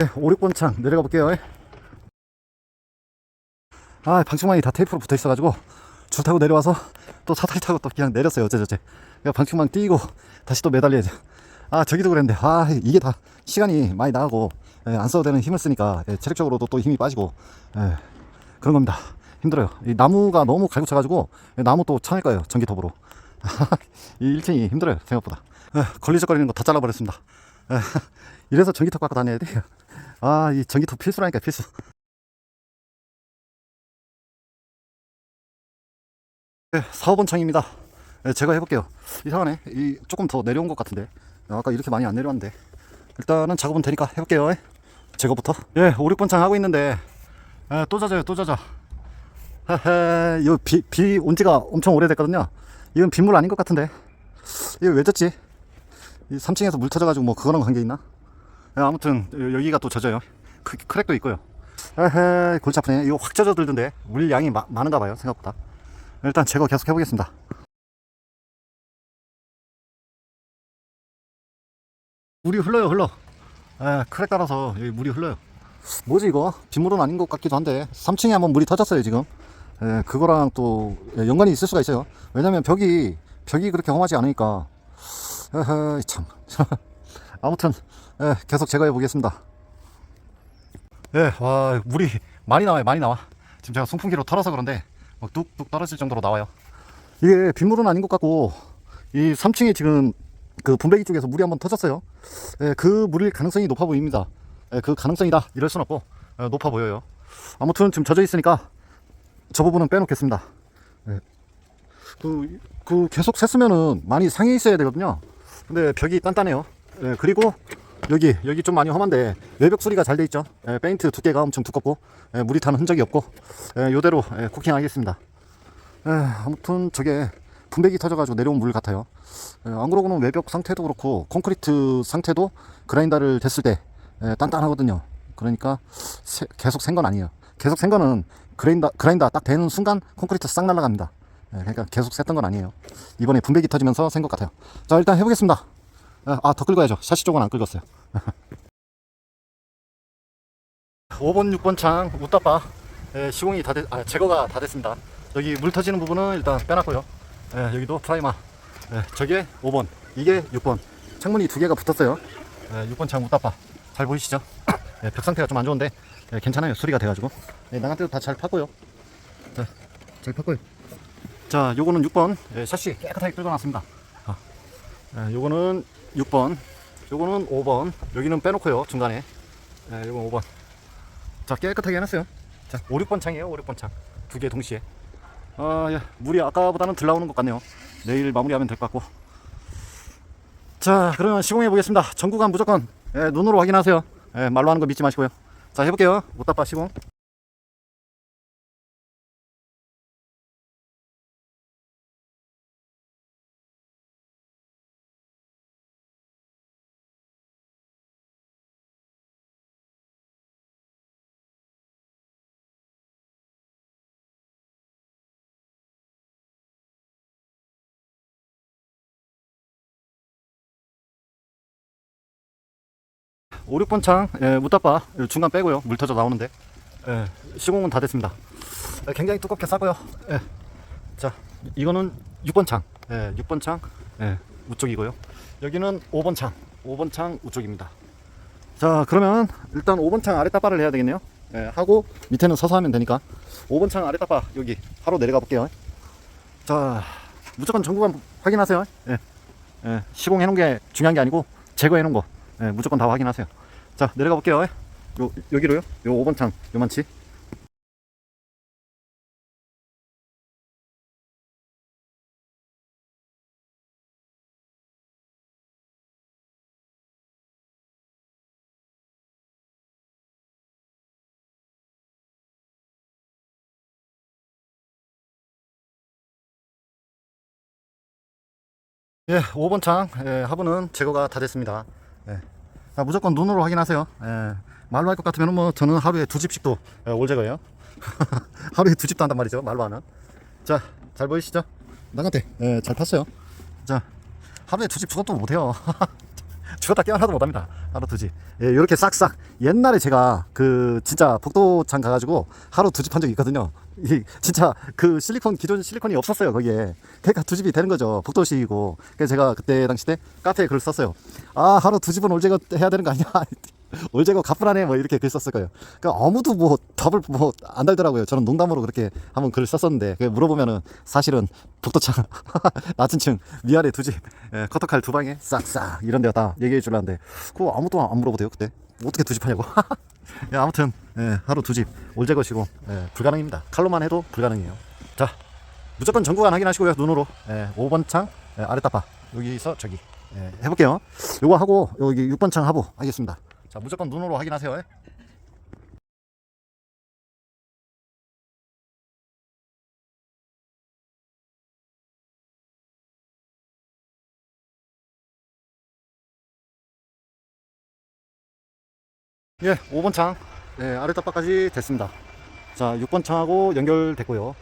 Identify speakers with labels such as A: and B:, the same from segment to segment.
A: 네, 5, 6번 창 내려가 볼게요. 아, 방충망이 다 테이프로 붙어 있어가지고 줄 타고 내려와서 또 사다리 타고 또 그냥 내렸어요. 어째저째. 그러니까 방충망 띄고 다시 또 매달려야죠. 아, 저기도 그랬는데, 아, 이게 다 시간이 많이 나가고, 예, 안 써도 되는 힘을 쓰니까, 예, 체력적으로도 또 힘이 빠지고, 예, 그런 겁니다. 힘들어요. 이 나무가 너무 갈고 차가지고, 예, 나무 또 쳐낼 거예요. 전기톱으로. 이 1층이 힘들어요. 생각보다. 예, 걸리적거리는 거 다 잘라버렸습니다. 예, 이래서 전기톱 갖고 다녀야 돼요. 아, 이 전기톱 필수라니까, 필수. 네, 4번 창입니다. 네, 제가 해볼게요. 이상하네. 이 조금 더 내려온 것 같은데. 아까 이렇게 많이 안 내려왔는데. 일단은 작업은 되니까 해볼게요. 제거부터. 예, 5, 6번 창 하고 있는데. 예, 또 젖어요, 또 젖어. 헤헤, 이 비, 비 온 지가 엄청 오래됐거든요. 이건 빗물 아닌 것 같은데. 이거 왜? 이 3층에서 물 터져가지고 뭐 그거랑 관계 있나? 예, 아무튼 여- 여기가 또 젖어요. 크, 크랙도 있고요. 에헤, 골치 아프네. 이거 확 젖어 들던데. 물 양이 마- 많은가 봐요, 생각보다. 일단 제거 계속 해보겠습니다. 물이 흘러요, 흘러. 에, 크랙 따라서 여기 물이 흘러요. 뭐지 이거? 빗물은 아닌 것 같기도 한데 3층에 한번 물이 터졌어요 지금. 에, 그거랑 또 예, 연관이 있을 수가 있어요. 왜냐면 벽이 벽이 그렇게 험하지 않으니까. 에헤, 참. 아무튼 예, 계속 제거해 보겠습니다. 예, 와 물이 많이 나와요, 많이 나와. 지금 제가 송풍기로 털어서 그런데 막 뚝뚝 떨어질 정도로 나와요. 이게 빗물은 아닌 것 같고 이 3층에 지금 그 분배기 쪽에서 물이 한번 터졌어요. 예, 그 물일 가능성이 높아 보입니다. 예, 그 가능성이다 이럴 순 없고 예, 높아 보여요. 아무튼 지금 젖어 있으니까 저 부분은 빼놓겠습니다. 예. 그, 그 계속 샜으면은 많이 상해 있어야 되거든요. 근데 벽이 단단해요. 예, 그리고 여기 여기 좀 많이 험한데 외벽 수리가 잘 돼 있죠. 예, 페인트 두께가 엄청 두껍고 예, 물이 타는 흔적이 없고 예, 요대로 예, 코킹하겠습니다. 예, 아무튼 저게 분배기 터져가지고 내려온 물 같아요. 예, 안 그러고는 외벽 상태도 그렇고 콘크리트 상태도 그라인더를 댔을 때 예, 단단하거든요. 그러니까 세- 계속 센건 아니에요. 계속 센 거는 그라인더 그라인더 딱 대는 순간 콘크리트 싹 날아갑니다. 예, 그러니까 계속 셌던 건 아니에요. 이번에 분배기 터지면서 센 것 같아요. 자 일단 해보겠습니다. 아 더 긁어야죠. 샤시 쪽은 안 긁었어요. 5번, 6번 창 웃다빠 예, 시공이 다 됐, 아, 제거가 다 됐습니다. 여기 물 터지는 부분은 일단 빼놨고요. 예, 여기도 프라이마. 예, 저게 5번, 이게 6번. 창문이 두 개가 붙었어요. 예, 6번 창 웃다빠. 잘 보이시죠? 예, 벽 상태가 좀 안 좋은데 예, 괜찮아요. 수리가 돼가지고. 예, 나간 때도 다 잘 팠고요. 자, 잘 팠고요. 자, 요거는 6번. 예, 샤시 깨끗하게 긁어놨습니다. 아, 예, 요거는 6번. 요거는 5번. 여기는 빼놓고요. 중간에. 예, 요건 5번. 자 깨끗하게 해놨어요 자 5, 6번 창이에요 5, 6번 창두 개 동시에 아 예, 물이 아까보다는 덜 나오는 것 같네요 내일 마무리하면 될 것 같고 자 그러면 시공해 보겠습니다 전구간 무조건 예, 눈으로 확인하세요 예, 말로 하는 거 믿지 마시고요 자 해볼게요 못다빠 시공 오 6번 창 예, 못다빠 중간 빼고요. 물 터져 나오는데. 예, 시공은 다 됐습니다. 예, 굉장히 두껍게 싸고요. 예. 자 이거는 6번 창. 예, 6번 창 예, 우쪽이고요. 여기는 5번 창. 5번 창 우쪽입니다. 자 그러면 일단 5번 창 아래 따빠를 해야 되겠네요. 예, 하고 밑에는 서서 하면 되니까. 5번 창 아래 따빠 여기 바로 내려가 볼게요. 자 무조건 전구간 확인하세요. 예. 예, 시공해 놓은 게 중요한 게 아니고 제거해 놓은 거. 예, 무조건 다 확인하세요 자 내려가 볼게요 요, 여기로요 요 5번 창 요만치 예, 5번 창 예, 하부는 제거가 다 됐습니다. 예. 아, 무조건 눈으로 확인하세요. 예. 말로 할 것 같으면 뭐 저는 하루에 두 집씩도 예, 올 제거예요. 하루에 두 집도 한단 말이죠. 말로 하는. 자, 잘 보이시죠? 나한테 예, 잘 탔어요. 자, 하루에 두 집 죽어도 못해요. 죽었다 깨어나도 못합니다. 하루 두 집. 예, 이렇게 싹싹. 옛날에 제가 그 진짜 복도창 가가지고 하루 두 집 한 적이 있거든요. 이 진짜 그 실리콘 기존 실리콘이 없었어요 거기에. 그러니까 두 집이 되는 거죠. 복도식이고. 그래서 제가 그때 당시 때 카페에 글을 썼어요. 아 하루 두 집은 올제거 해야 되는 거 아니야? 올제거 가뿐하네 뭐 이렇게 글 썼을 거예요. 그러니까 아무도 뭐 답을 뭐 안 달더라고요. 저는 농담으로 그렇게 한번 글을 썼었는데 그 물어보면은 사실은 복도창 낮은 층 위아래 두 집, 예, 커터칼 두 방에 싹싹 이런 데가 다 얘기해 줄라는데 그거 아무도 안 물어보대요 그때 어떻게 두 집 하냐고. 예, 아무튼 예, 하루 두 집 올제거시고 예, 불가능입니다. 칼로만 해도 불가능해요. 자 무조건 전구간 확인하시고요 눈으로 예, 5번 창 예, 아랫다파 여기서 저기 예, 해볼게요. 요거 하고 여기 6번 창 하고 하겠습니다. 자 무조건 눈으로 확인하세요. 예. 예, 5번 창 예, 아랫다파까지 됐습니다. 자, 6번 창하고 연결됐고요.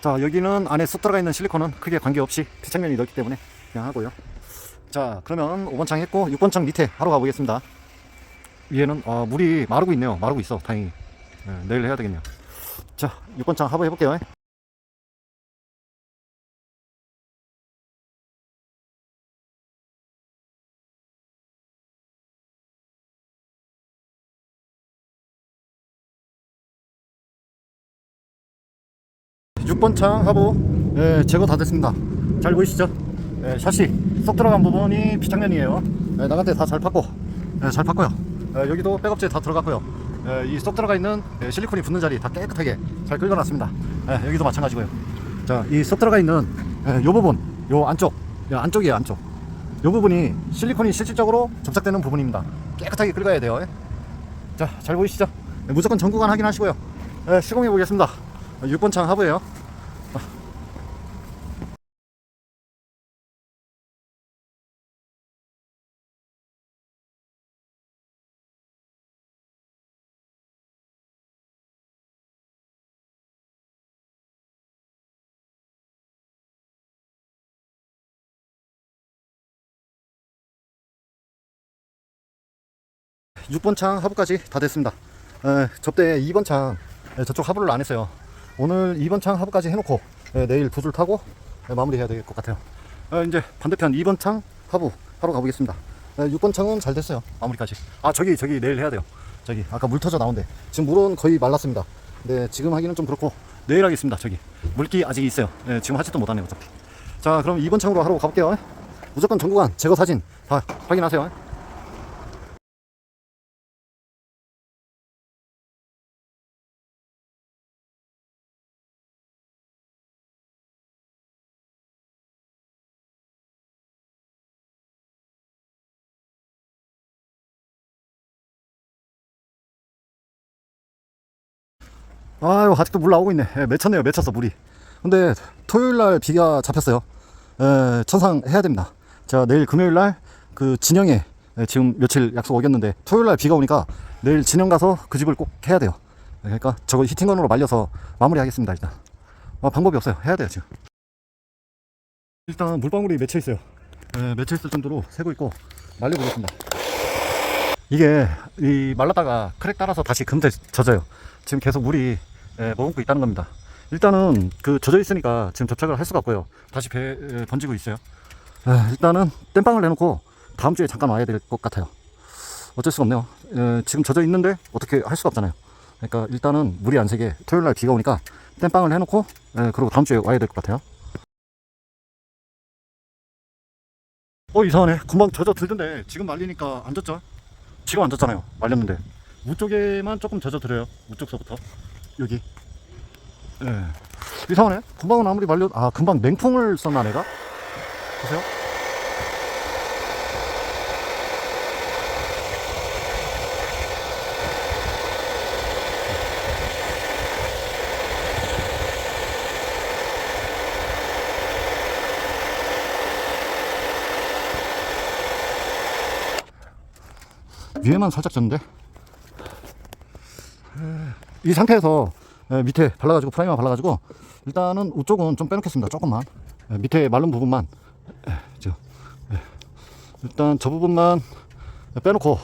A: 자, 여기는 안에 쏙 들어가 있는 실리콘은 크게 관계없이 피착면이 넓기 때문에 그냥 하고요. 자, 그러면 5번 창 했고 6번 창 밑에 하러 가보겠습니다. 위에는 아, 물이 마르고 있네요. 마르고 있어. 다행히. 예, 내일 해야 되겠네요. 자, 6번 창 하부 해볼게요. 육번창 하부 예, 제거 다 됐습니다. 잘 보이시죠? 예, 샤시 쏙 들어간 부분이 피착면이에요. 예, 나간 데다잘 팠고 예, 잘 팠고요. 예, 여기도 백업재 다 들어갔고요. 예, 이쏙 들어가 있는 예, 실리콘이 붙는 자리 다 깨끗하게 잘 긁어놨습니다. 예, 여기도 마찬가지고요. 자, 이 쏙 들어가 있는 예, 요 부분, 요 안쪽, 요 안쪽이에요, 안쪽. 요 부분이 실리콘이 실질적으로 접착되는 부분입니다. 깨끗하게 긁어야 돼요. 예. 자, 잘 보이시죠? 예, 무조건 전구간 확인하시고요. 예, 시공해 보겠습니다. 6번 창 하부예요. 육번창 하부까지 다 됐습니다. 에, 접대 2번 창 에, 저쪽 하부를 안 했어요. 오늘 2번 창 하부까지 해놓고 에, 내일 붓을 타고 에, 마무리해야 될 것 같아요. 에, 이제 반대편 2번 창 하부 하러 가보겠습니다. 에, 6번 창은 잘 됐어요. 마무리까지. 아 저기 저기 내일 해야 돼요. 저기 아까 물 터져 나온데 지금 물은 거의 말랐습니다. 근데 지금 하기는 좀 그렇고 내일 하겠습니다. 저기 물기 아직 있어요. 에, 지금 하지도 못하네요 어차피. 자 그럼 2번 창으로 하러 가볼게요. 무조건 전구간 제거 사진 다 확인하세요. 아유 아직도 물 나오고 있네. 예, 맺혔네요. 맺혔어 물이. 근데 토요일날 비가 잡혔어요. 에, 천상 해야 됩니다. 자 내일 금요일날 그 진영에 예, 지금 며칠 약속 어겼는데 토요일날 비가 오니까 내일 진영 가서 그 집을 꼭 해야 돼요. 예, 그러니까 저거 히팅건으로 말려서 마무리 하겠습니다 일단. 어, 방법이 없어요. 해야 돼요 지금. 일단 물방울이 맺혀 있어요. 에, 맺혀 있을 정도로 새고 있고 말려보겠습니다. 이게 이 말랐다가 크랙 따라서 다시 금세 젖어요. 지금 계속 물이 예, 머금고 있다는 겁니다. 일단은 그 젖어 있으니까 지금 접착을 할 수가 없고요. 다시 배 에, 번지고 있어요. 에, 일단은 땜빵을 내놓고 다음 주에 잠깐 와야 될 것 같아요. 어쩔 수가 없네요. 에, 지금 젖어 있는데 어떻게 할 수가 없잖아요. 그러니까 일단은 물이 안 새게 토요일 날 비가 오니까 땜빵을 해놓고 에, 그리고 다음 주에 와야 될 것 같아요. 어 이상하네. 금방 젖어 들던데 지금 말리니까 안 젖죠? 지금 안 젖잖아요. 말렸는데 무 쪽에만 조금 젖어 들어요. 무 쪽서부터 여기. 예. 이상하네. 금방은 아무리 말려 아 금방 맹풍을 썼나 내가? 보세요. 위에만 살짝 졌는데 이 상태에서 에, 밑에 발라가지고 프라이머 발라가지고 일단은 우쪽은 좀 빼놓겠습니다 조금만 에, 밑에 마른 부분만 에, 일단 저 부분만 빼놓고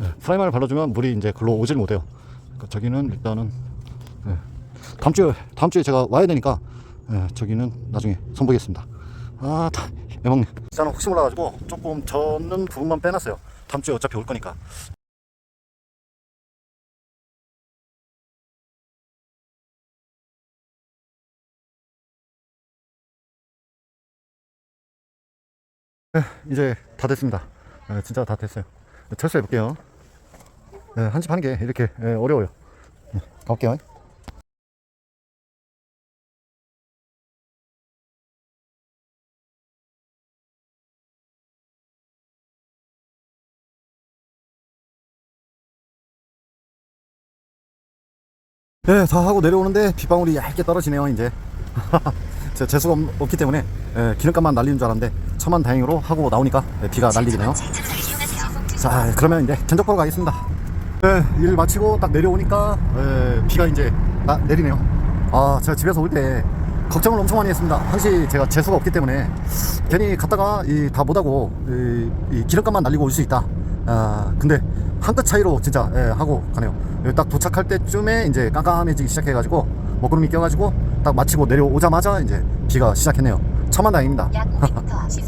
A: 예, 프라이머를 발라주면 물이 이제 글로 오질 못해요. 그러니까 저기는 일단은 예, 다음 주에 다음 주에 제가 와야 되니까 예, 저기는 나중에 선보이겠습니다. 아, 다 애먹네. 일단 혹시 몰라가지고 조금 젖는 부분만 빼놨어요. 다음 주에 어차피 올 거니까. 네, 이제 다 됐습니다. 네, 진짜 다 됐어요. 철수해 볼게요. 네, 한집 하는 게 이렇게 예, 어려워요. 네, 가볼게요. 네, 다 하고 내려오는데 빗방울이 얇게 떨어지네요, 이제. 제가 재수가 없- 없기 때문에 예, 기름값만 날리는 줄 알았는데 천만 다행으로 하고 나오니까 예, 비가 날리기네요. 자, 그러면 이제 견적 보러 가겠습니다. 네, 일 마치고 딱 내려오니까 예, 비가 이제 나, 내리네요. 아, 제가 집에서 올 때 걱정을 엄청 많이 했습니다. 항시 제가 재수가 없기 때문에 괜히 갔다가 이, 다 못하고 이, 이 기름값만 날리고 올 수 있다. 아, 근데 한 끗 차이로 진짜 예, 하고 가네요. 딱 도착할 때쯤에 이제 깜깜해지기 시작해가지고 먹구름이 껴가지고 딱 마치고 내려오자마자 이제 비가 시작했네요. 천만 다행입니다.
B: 약 500m 앞 시속